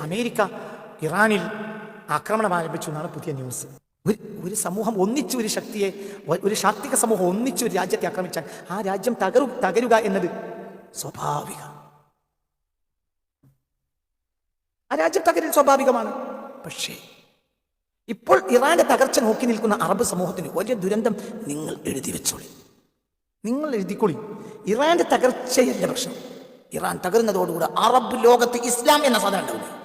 America ഇറാനിൽ ആക്രമണം ആരംഭിച്ചു എന്നാണ് പുതിയ ന്യൂസ്. ഒരു ഒരു സമൂഹം ഒന്നിച്ചു ഒരു ശക്തിയെ ഒരു ശാക്തിക സമൂഹം ഒന്നിച്ചു ഒരു രാജ്യത്തെ ആക്രമിച്ചാൽ ആ രാജ്യം തകരു തകരുക എന്നത് സ്വാഭാവിക. ആ രാജ്യം തകരൽ സ്വാഭാവികമാണ്. പക്ഷേ ഇപ്പോൾ ഇറാന്റെ തകർച്ച നോക്കി നിൽക്കുന്ന അറബ് സമൂഹത്തിന് വലിയ ദുരന്തം നിങ്ങൾ എഴുതി വെച്ചോളി. നിങ്ങൾ എഴുതിക്കൊളി. ഇറാന്റെ തകർച്ചയല്ല പ്രശ്നം. ഇറാൻ തകരുന്നതോടുകൂടെ അറബ് ലോകത്ത് ഇസ്ലാം എന്ന സാധനം ഉണ്ടാവില്ല.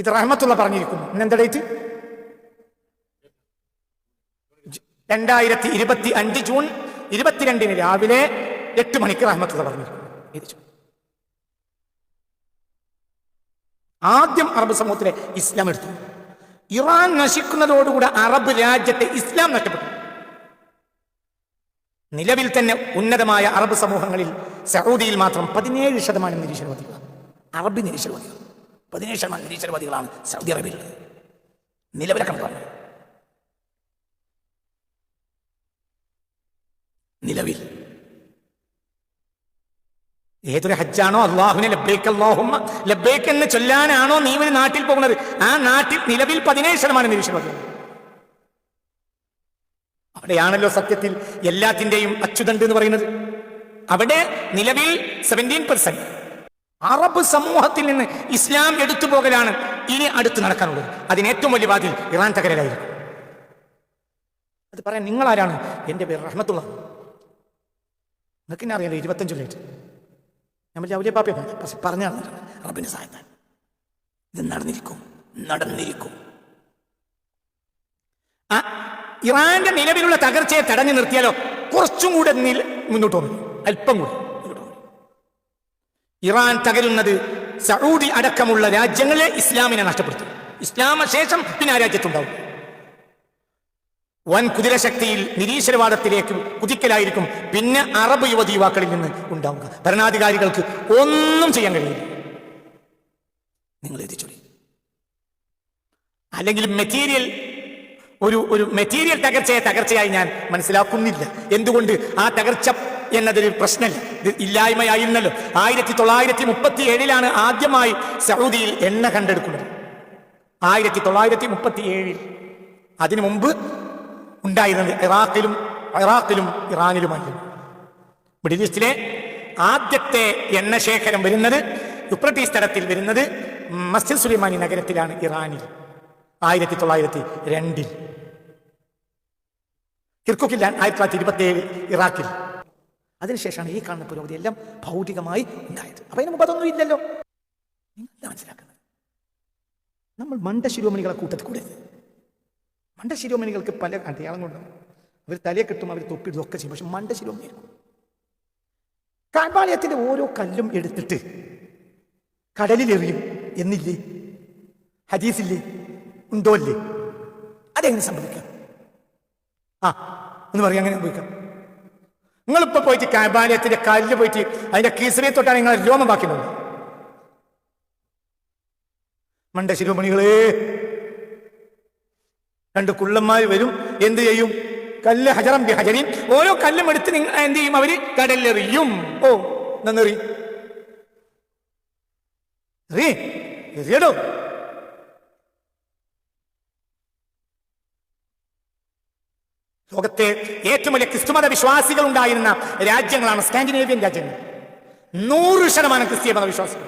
ഇത് റഹ്മത്തുള്ള പറഞ്ഞിരിക്കുന്നു. ഇന്നെന്താ ഡേറ്റ് രണ്ടായിരത്തി ഇരുപത്തി അഞ്ച് ജൂൺ ഇരുപത്തിരണ്ടിന് രാവിലെ എട്ട് മണിക്ക് റഹ്മത്തുള്ള പറഞ്ഞിരിക്കുന്നു. ആദ്യം അറബ് സമൂഹത്തിലെ ഇസ്ലാം എടുത്തു. ഇറാൻ നശിക്കുന്നതോടുകൂടെ അറബ് രാജ്യത്തെ ഇസ്ലാം നഷ്ടപ്പെട്ടു. നിലവിൽ തന്നെ ഉന്നതമായ അറബ് സമൂഹങ്ങളിൽ സൗദിയിൽ മാത്രം പതിനേഴ് ശതമാനം നിരീശ്വരവാദികളാണ് അറബ് നിരീശ്വരവാദികൾ പതിനേഴ് ശതമാനം നിരീശ്വരവാദികളാണ് സൗദി അറേബ്യയിലുള്ളത്. നിലവിലെ കണക്കാണ് നിലവിൽ. ഏതൊരു ഹജ്ജാണോ അള്ളാഹുവിനെ ലബ്ബേക്ക് അള്ളാഹുമ്മ ലബേക്ക് എന്ന് ചൊല്ലാനാണോ നീ ഒരു നാട്ടിൽ പോകുന്നത്? ആ നാട്ടിൽ നിലവിൽ പതിനേഴ് ശതമാനം നിരീക്ഷണം അവിടെയാണല്ലോ സത്യത്തിൽ എല്ലാത്തിന്റെയും അച്യുതണ്ട് എന്ന് പറയുന്നത്. അവിടെ നിലവിൽ സെവന്റീൻ പെർസെന്റ് അറബ് സമൂഹത്തിൽ നിന്ന് ഇസ്ലാം എടുത്തു പോകലാണ് ഇനി അടുത്ത് നടക്കാനുള്ളത്. അതിന് ഏറ്റവും വലിയ വാതിൽ ഇറാൻ തകരലായിരിക്കും അത് പറയാൻ നിങ്ങൾ ആരാണ് എന്റെ പേര് റഹ്മത്തുള്ള. നിങ്ങൾക്ക് എന്നെ അറിയാലോ ഇരുപത്തഞ്ചു ലേറ്റ് നമ്മൾ വലിയ പാപ്പയെ പക്ഷെ പറഞ്ഞു നടന്നിട്ടുണ്ട് റബ്ബിന്റെ സഹായത്താൽ. ഇത് നടന്നിരിക്കും. നടന്നിരിക്കും. ഇറാന്റെ നിലവിലുള്ള തകർച്ചയെ തടഞ്ഞു നിർത്തിയാലോ കുറച്ചും കൂടെ മുന്നോട്ട് പോകും. അല്പം കൂടി. ഇറാൻ തകരുന്നത് സൗദി അടക്കമുള്ള രാജ്യങ്ങളെ ഇസ്ലാമിനെ നഷ്ടപ്പെടുത്തും. ഇസ്ലാമ ശേഷം പിന്നെ ആ രാജ്യത്തുണ്ടാവും. വൻ കുതിരശക്തിയിൽ നിരീശ്വരവാദത്തിലേക്ക് കുതിക്കലായിരിക്കും പിന്നെ അറബ് യുവതി യുവാക്കളിൽ നിന്ന് ഉണ്ടാവുക. ഭരണാധികാരികൾക്ക് ഒന്നും ചെയ്യാൻ കഴിയില്ല. നിങ്ങൾ എത്തിച്ചോളി അല്ലെങ്കിൽ മെറ്റീരിയൽ ഒരു ഒരു മെറ്റീരിയൽ തകർച്ചയെ തകർച്ചയായി ഞാൻ മനസ്സിലാക്കുന്നില്ല. എന്തുകൊണ്ട് ആ തകർച്ച എന്നതൊരു പ്രശ്നമില്ല ഇത് ഇല്ലായ്മയായിരുന്നല്ലോ. ആയിരത്തി തൊള്ളായിരത്തി മുപ്പത്തി ഏഴിലാണ് ആദ്യമായി സൗദിയിൽ എണ്ണ കണ്ടെടുക്കുന്നത്. ആയിരത്തി തൊള്ളായിരത്തി മുപ്പത്തി ഏഴിൽ അതിനു മുമ്പ് ഉണ്ടായിരുന്നത് ഇറാഖിലും ഇറാഖിലും ഇറാനിലുമായിരുന്നു. മിഡിൽ ഈസ്റ്റിലെ ആദ്യത്തെ എണ്ണ ശേഖരം വരുന്നത് യുപ്രട്ടീസ് തടത്തിൽ വരുന്നത് മസ്ജിദ് സുലൈമാനി നഗരത്തിലാണ് ഇറാനിൽ. ആയിരത്തി തൊള്ളായിരത്തി രണ്ടിൽ കിർക്കുക്കില്ല ആയിരത്തി തൊള്ളായിരത്തി ഇരുപത്തി ഏഴ് ഇറാഖിൽ. അതിനുശേഷമാണ് ഈ കാണുന്ന പുരോഗതി എല്ലാം ഭൗതികമായി ഉണ്ടായത്. അപ്പൊ അതിന് മുമ്പ് അതൊന്നും ഇല്ലല്ലോ. നിങ്ങൾ മനസ്സിലാക്കുന്നത്? നമ്മൾ മണ്ട ശിരോമണികളെ കൂട്ടത്തിൽ കൂടെ. മണ്ട ശിരോമണികൾക്ക് പല അടയാളങ്ങളുണ്ട്. അവർ തലയെ കിട്ടും അവർ തൊപ്പിടും ഒക്കെ ചെയ്യും. പക്ഷെ മണ്ട ശിരോമണിയായിരിക്കും കാൽപാളയത്തിന്റെ ഓരോ കല്ലും എടുത്തിട്ട് കടലിലെറിയും. എന്നില്ലേ? ഹദീസില്ലേ? ഉണ്ടോ അല്ലേ അതെങ്ങനെ സംഭവിക്കാം? ആ എന്ന് പറയാം അങ്ങനെ സംഭവിക്കാം. നിങ്ങളിപ്പോ പോയിട്ട് കാബാലയത്തിന്റെ കല്ല് പോയിട്ട് അതിന്റെ കീസറിയെ തൊട്ടാണ് നിങ്ങൾ രോമം ബാക്കിയുള്ളത് മണ്ട ശിരോമണികളെ രണ്ട് കുള്ളന്മാർ വരും എന്ത് ചെയ്യും? കല്ല് ഹജറം ബി ഓരോ കല്ലും എടുത്ത് നിങ്ങൾ എന്ത് ചെയ്യും? അവർ കടലെറിയും. ഓ നന്നെറി. എറി എറിയടോ. ലോകത്തെ ഏറ്റവും വലിയ ക്രിസ്തുമത വിശ്വാസികൾ ഉണ്ടായിരുന്ന രാജ്യങ്ങളാണ് സ്കാൻഡിനേവിയൻ രാജ്യങ്ങൾ. നൂറ് ശതമാനം ക്രിസ്തീയ മതവിശ്വാസികൾ.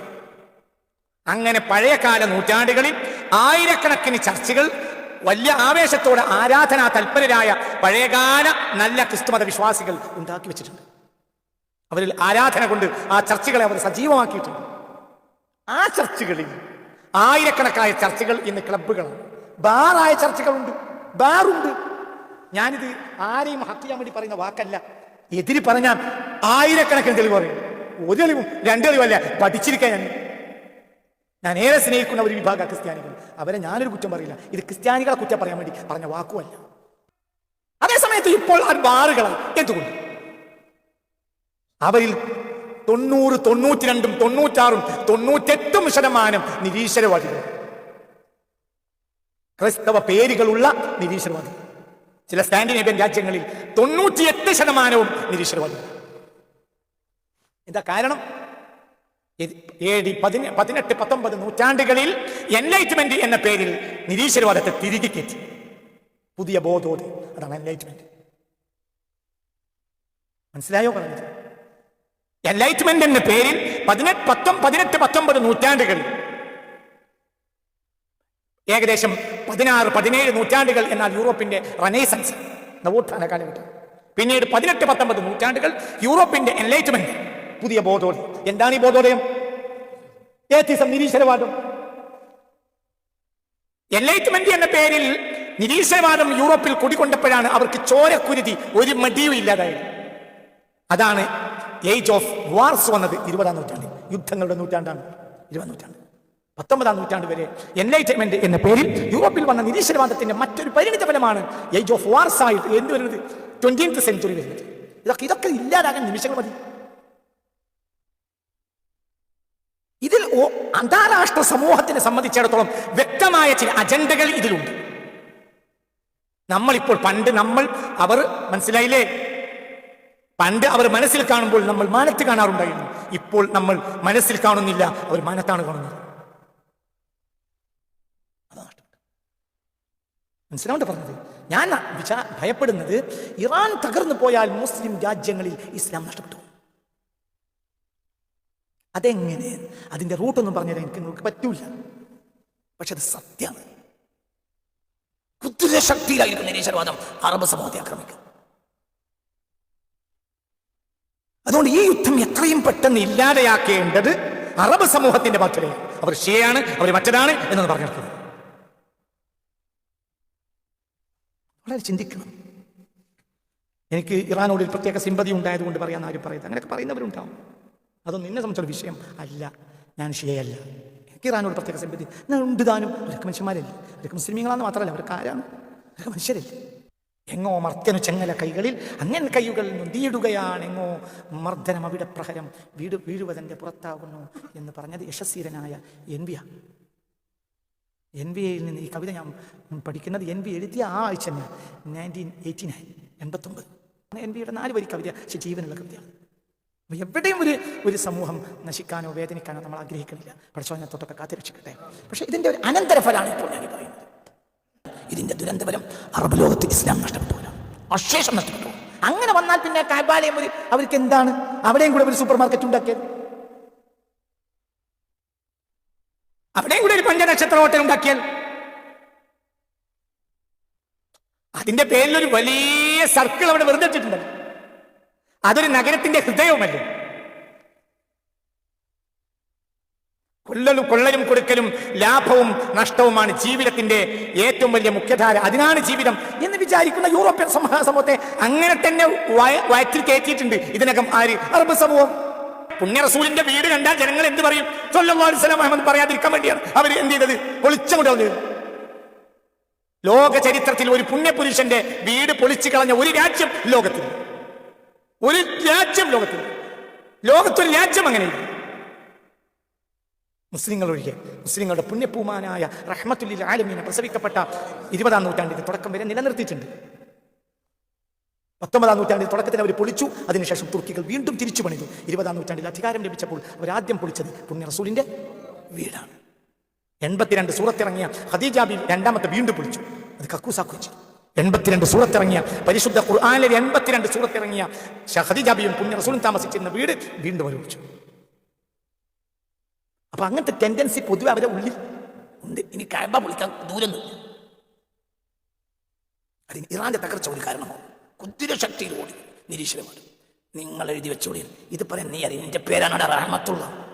അങ്ങനെ പഴയകാല നൂറ്റാണ്ടുകളിൽ ആയിരക്കണക്കിന് ചർച്ചകൾ വലിയ ആവേശത്തോടെ ആരാധനാ തൽപരരായ പഴയകാല നല്ല ക്രിസ്തുമത വിശ്വാസികൾ ഉണ്ടാക്കി വെച്ചിട്ടുണ്ട്. അവരിൽ ആരാധന കൊണ്ട് ആ ചർച്ചകളെ അവർ സജീവമാക്കിയിട്ടുണ്ട്. ആ ചർച്ചുകളിൽ ആയിരക്കണക്കായ ചർച്ചകൾ ഇന്ന് ക്ലബ്ബുകളാണ്. ബാറായ ചർച്ചകളുണ്ട് ബാറുണ്ട്. ഞാനിത് ആരെയും ഹക്ക് ചെയ്യാൻ വേണ്ടി പറയുന്ന വാക്കല്ല. എതിര് പറഞ്ഞാൽ ആയിരക്കണക്കിന് തെളിവ് പറയും. ഒരു തെളിവും രണ്ട് തെളിവല്ല പഠിച്ചിരിക്കാൻ ഞാൻ. ഞാൻ ഏറെ സ്നേഹിക്കുന്ന ഒരു വിഭാഗ ക്രിസ്ത്യാനികൾ. അവരെ ഞാനൊരു കുറ്റം പറയില്ല. ഇത് ക്രിസ്ത്യാനികളെ കുറ്റം പറയാൻ വേണ്ടി പറഞ്ഞ വാക്കുമല്ല. അതേസമയത്ത് ഇപ്പോൾ ആ ബാറുകളായി എന്തുകൊണ്ട്? അവരിൽ തൊണ്ണൂറ് തൊണ്ണൂറ്റിരണ്ടും തൊണ്ണൂറ്റാറും തൊണ്ണൂറ്റെട്ടും ശതമാനം നിരീശ്വരവാദികൾ. ക്രൈസ്തവ പേരുകളുള്ള നിരീശ്വരവാദികൾ. ചില സ്കാൻഡിനേവ്യൻ രാജ്യങ്ങളിൽ തൊണ്ണൂറ്റിയെട്ട് ശതമാനവും നിരീശ്വരവാദികൾ എന്താ കാരണം? എ പതിന പതിനെട്ട് പത്തൊമ്പത് നൂറ്റാണ്ടുകളിൽ എൻലൈറ്റ്മെന്റ് എന്ന പേരിൽ നിരീശ്വരവാദത്തെ തിരികെ കയറ്റി. പുതിയ ബോധോദയം അതാണ് എൻലൈറ്റ്മെന്റ് മനസ്സിലായോ പറഞ്ഞത്? എൻലൈറ്റ്മെന്റ് എന്ന പേരിൽ പതിനെട്ട് പത്തൊമ്പത് പതിനെട്ട് പത്തൊമ്പത് നൂറ്റാണ്ടുകളിൽ ഏകദേശം പതിനാറ് പതിനേഴ് നൂറ്റാണ്ടുകൾ എന്നാൽ യൂറോപ്പിന്റെ റനൈസൻസ്. നവോത്ഥാന കാലഘട്ടം പിന്നീട് പതിനെട്ട് പത്തൊമ്പത് നൂറ്റാണ്ടുകൾ യൂറോപ്പിന്റെ എൻലൈറ്റ്മെന്റ് പുതിയ ബോധോദയം. എന്താണ് ഈ ബോധോദയം? ഏത്തിസം നിരീശ്വരവാദം. എൻലൈറ്റ്മെന്റ് എന്ന പേരിൽ നിരീശ്വരവാദം യൂറോപ്പിൽ കുടികൊണ്ടപ്പോഴാണ് അവർക്ക് ചോരക്കുരുതി ഒരു മടിയും ഇല്ലാതായത്. അതാണ് ഏജ് ഓഫ് വാർസ് വന്നത് ഇരുപതാം നൂറ്റാണ്ടിൽ. യുദ്ധങ്ങളുടെ നൂറ്റാണ്ടാണ്. ഇരുപതാം നൂറ്റാണ്ട്. പത്തൊമ്പതാം നൂറ്റാണ്ട് വരെ എൻലൈറ്റൈൻമെന്റ് എന്ന പേരിൽ യൂറോപ്പിൽ വന്ന നിരീശ്വരവാദത്തിന്റെ മറ്റൊരു പരിണിത ഫലമാണ് ഏജ് ഓഫ് വാർസ് ആയിട്ട് എന്ത് വരുന്നത്? ട്വന്റീൻത്ത് സെഞ്ചുറി വരുന്നത്. ഇതൊക്കെ ഇതൊക്കെ ഇല്ലാതാകാൻ നിമിഷങ്ങൾ മതി. ഇതിൽ അന്താരാഷ്ട്ര സമൂഹത്തിനെ സംബന്ധിച്ചിടത്തോളം വ്യക്തമായ ചില അജണ്ടകൾ ഇതിലുണ്ട്. നമ്മളിപ്പോൾ പണ്ട് നമ്മൾ അവർ മനസ്സിലായില്ലേ? പണ്ട് അവർ മനസ്സിൽ കാണുമ്പോൾ നമ്മൾ മാനത്ത് കാണാറുണ്ടായിരുന്നു. ഇപ്പോൾ നമ്മൾ മനസ്സിൽ കാണുന്നില്ല. അവർ മാനത്താണ് കാണുന്നത് അതാ നഷ്ടപ്പെട്ടത്. മനസ്സിലാവണ്ട പറഞ്ഞത്? ഞാൻ വിചാ ഭയപ്പെടുന്നത് ഇറാൻ തകർന്നു പോയാൽ മുസ്ലിം രാജ്യങ്ങളിൽ ഇസ്ലാം നഷ്ടപ്പെട്ടു അതെങ്ങനെ? അതിന്റെ റൂട്ടൊന്നും പറഞ്ഞുതരാൻ എനിക്ക് നിങ്ങൾക്ക് പറ്റൂല. പക്ഷെ അത് സത്യമാണ്. കുതിരശക്തിയിലായിരിക്കും നിരീശ്വരവാദം അറബ് സമൂഹത്തെ ആക്രമിക്കും അതുകൊണ്ട് ഈ യുദ്ധം എത്രയും പെട്ടെന്ന് ഇല്ലാതെയാക്കേണ്ടത് അറബ് സമൂഹത്തിന്റെ ബാധ്യതയാണ്. അവർ ഷിയാണ് അവർ മറ്റതാണ് എന്നൊന്ന് പറഞ്ഞിരിക്കുന്നത് വളരെ ചിന്തിക്കണം. എനിക്ക് ഇറാനോട് ഒരു പ്രത്യേക സിമ്പതി ഉണ്ടായതുകൊണ്ട് പറയാൻ ആരും പറയുന്നത് അങ്ങനെയൊക്കെ പറയുന്നവരുണ്ടാവും. അതൊന്നും എന്നെ സംബന്ധിച്ചുള്ള വിഷയം അല്ല. ഞാൻ ഷിയയല്ല. എനിക്ക് ഇറാനോട് പ്രത്യേക സിമ്പതി. ഞാൻ ഉണ്ട് താനും. അവരൊക്കെ മനുഷ്യന്മാരല്ലേ? അവരൊക്കെ മാത്രമല്ല അവർക്ക് ആരാണ്? അവരൊക്കെ മനുഷ്യരല്ലേ? എങ്ങോ മർദ്ദനു ചെങ്ങല കൈകളിൽ അങ്ങനെ കൈകൾ നീടുകയാണ് എങ്ങോ മർദ്ദനം അവിടെ പ്രഹരം വീട് വീഴുവതന്റെ പുറത്താകുന്നു എന്ന് പറഞ്ഞത് യശസ്വീരനായ എൻ എൻ വി എയിൽ നിന്ന് ഈ കവിത ഞാൻ പഠിക്കുന്നത് എൻ വി എഴുതിയ ആ ആഴ്ച തന്നെ നയന്റീൻ എയ്റ്റി നയൻ എൺപത്തൊമ്പത് എൻ വിയുടെ നാല് വരി കവിത പക്ഷെ ജീവനുള്ള കവിതയാണ്. എവിടെയും ഒരു ഒരു സമൂഹം നശിക്കാനോ വേദനിക്കാനോ നമ്മൾ ആഗ്രഹിക്കുന്നില്ല. പഠിച്ചവനെ തൊട്ടൊക്കെ കാത്തിരക്ഷിക്കട്ടെ പക്ഷേ ഇതിന്റെ ഒരു അനന്തരഫലമാണ് ഇപ്പോൾ ഞാൻ പറയുന്നത്. ഇതിന്റെ ദുരന്തഫലം അറബ് ലോകത്ത് ഇസ്ലാം നഷ്ടപ്പെട്ടു. അശേഷം നഷ്ടപ്പെട്ടു. അങ്ങനെ വന്നാൽ പിന്നെ കാബാലയം ഒരു അവർക്ക് എന്താണ്? അവിടെയും കൂടെ ഒരു സൂപ്പർ മാർക്കറ്റ് ഉണ്ടാക്കിയത്. അവിടെയും കൂടെ ഒരു പഞ്ചനക്ഷത്ര ഹോട്ടൽ ഉണ്ടാക്കിയാൽ അതിന്റെ പേരിൽ ഒരു വലിയ സർക്കിൾ അവിടെ വെറുതെ അതൊരു നഗരത്തിന്റെ ഹൃദയവുമല്ലേ കൊല്ലലും കൊള്ളലും കൊടുക്കലും ലാഭവും നഷ്ടവുമാണ് ജീവിതത്തിന്റെ ഏറ്റവും വലിയ മുഖ്യധാര. അതിനാണ് ജീവിതം എന്ന് വിചാരിക്കുന്ന യൂറോപ്യൻ സമൂഹ സമൂഹത്തെ അങ്ങനെ തന്നെ വയ- വയറ്റിൽ കയറ്റിയിട്ടുണ്ട് ഇതിനകം ആര്? അറബ് സമൂഹം. പുണ്യ റസൂലിന്റെ വീട് കണ്ടാൽ ജനങ്ങൾ എന്ത് പറയും? വസല്ലം അഹമ്മദ് പറയാതിരിക്കാൻ വേണ്ടിയാണ്. അവർ എന്ത് ചെയ്തത്? പൊളിച്ചങ്ങോട്ട് കളഞ്ഞത് ലോക ചരിത്രത്തിൽ ഒരു പുണ്യപുരുഷന്റെ വീട് പൊളിച്ചു കളഞ്ഞ ഒരു രാജ്യം ലോകത്തിൽ. ഒരു രാജ്യം ലോകത്തിൽ. ലോകത്തൊരു രാജ്യം അങ്ങനെയില്ല. മുസ്ലിങ്ങൾ ഒഴികെ മുസ്ലിങ്ങളുടെ പുണ്യപൂമാനായ റഹ്മത്തുല്ലിൽ ആലമീന പ്രസവിക്കപ്പെട്ട ഇരുപതാം നൂറ്റാണ്ടിന്റെ തുടക്കം വരെ നിലനിർത്തിയിട്ടുണ്ട്. പത്തൊമ്പതാം നൂറ്റാണ്ടിൽ തുടക്കത്തിൽ അവർ പൊളിച്ചു. അതിനുശേഷം തുർക്കികൾ വീണ്ടും തിരിച്ചു പണിതു. ഇരുപതാം നൂറ്റാണ്ടിൽ അധികാരം ലഭിച്ചപ്പോൾ അവർ ആദ്യം പൊളിച്ചത് പുണ്യ റസൂലിന്റെ വീടാണ്. എൺപത്തിരണ്ട് സൂറത്തിറങ്ങിയ ഹദീജാബി രണ്ടാമത്തെ വീണ്ടും പൊളിച്ചു. അത് കക്കൂസാക്കുവച്ചു എൺപത്തിരണ്ട് സൂറത്തിറങ്ങിയ പരിശുദ്ധ ഖുർആാനിലെ എൺപത്തിരണ്ട് സൂറത്തിറങ്ങിയ ഹദീജാബിയും പുണ്യ റസൂലും താമസിച്ചിരുന്ന വീട് വീണ്ടും അവർ പൊളിച്ചു. അപ്പൊ അങ്ങനത്തെ ടെൻഡൻസി പൊതുവെ അവരുടെ ഉള്ളിൽ ഉണ്ട്. ഇനി കഴമ്പ പൊളിക്കാൻ ദൂരം അതിന് ഇറാന്റെ തകർച്ച ഒരു കാരണമാവും. കുതിരശക്തിയിലൂടെ നിരീശ്വരമാണ് നിങ്ങൾ എഴുതി വെച്ചോളി ഇത് പറയാൻ നീ എന്റെ പേരാണ് റഹമത്തുള്ള.